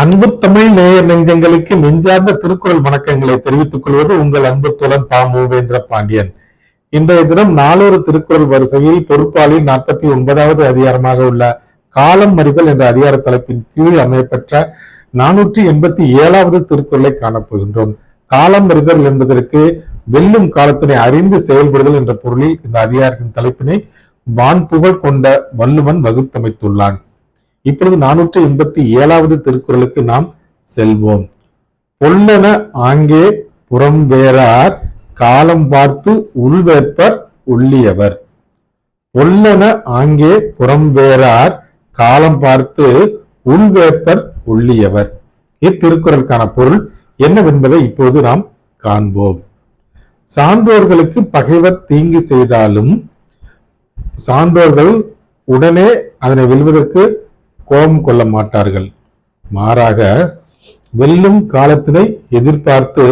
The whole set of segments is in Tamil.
அன்பு தமிழ் நேயர் நெஞ்சங்களுக்கு நெஞ்சார்ந்த திருக்குறள் வணக்கங்களை தெரிவித்துக் கொள்வது உங்கள் அன்பு தோழன் பா. மூவேந்திர பாண்டியன். இன்றைய தினம் நாளொரு திருக்குறள் வரிசையில் பொறுப்பாளி நாற்பத்தி ஒன்பதாவது அதிகாரமாக உள்ள காலம் மறிதல் என்ற அதிகார தலைப்பின் கீழ் அமையப்பெற்ற நானூற்றி எண்பத்தி ஏழாவது திருக்குறளை காணப்போகின்றோம். காலம் மறிதல் என்பதற்கு வெல்லும் காலத்தினை அறிந்து செயல்படுதல் என்ற பொருளில் இந்த அதிகாரத்தின் தலைப்பினை வான்புகழ் கொண்ட வள்ளுவன் வகுத்தமைத்துள்ளான். இப்பொழுது நானூற்றி எண்பத்தி ஏழாவது திருக்குறளுக்கு நாம் செல்வோம். பொல்லன ஆங்கே புறம் வேறார் காலம் பார்த்து உள்வேற்பர் உள்ளியவர். பொல்லன ஆங்கே புறம் வேறார் காலம் பார்த்து உள்வேற்பர் உள்ளியவர். இத்திருக்குறளுக்கான பொருள் என்னவென்பதை இப்போது நாம் காண்போம். சான்றோர்களுக்கு பகைவர் தீங்கு செய்தாலும் சான்றோர்கள் உடனே அதனை வெல்வதற்கு கோபம் கொள்ள மாட்டார்கள். மாறாக வெல்லும் காலத்தினை எதிர்பார்த்து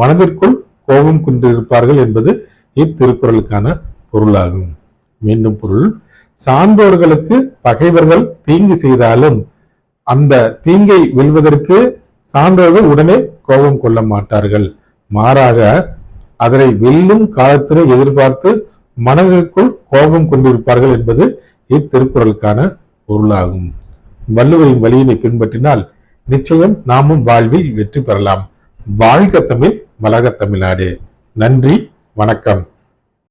மனதிற்குள் கோபம் கொண்டிருப்பார்கள் என்பது இத்திருக்குறளுக்கான பொருளாகும். மீண்டும் பொருள் சான்றோர்களுக்கு பகைவர்கள் தீங்கு செய்தாலும் அந்த தீங்கை வெல்வதற்கு சான்றோர்கள் உடனே கோபம் கொள்ள மாட்டார்கள். மாறாக அதனை வெல்லும் காலத்தினை எதிர்பார்த்து மனதிற்குள் கோபம் கொண்டிருப்பார்கள் என்பது இத்திருக்குறளுக்கான பொருளாகும். வள்ளுவரின் வழியினை பின்பற்றினால் நிச்சயம் நாமும் வாழ்வில் வெற்றி பெறலாம். வாழ்க தமிழ் வளக தமிழ்நாடு. நன்றி வணக்கம்.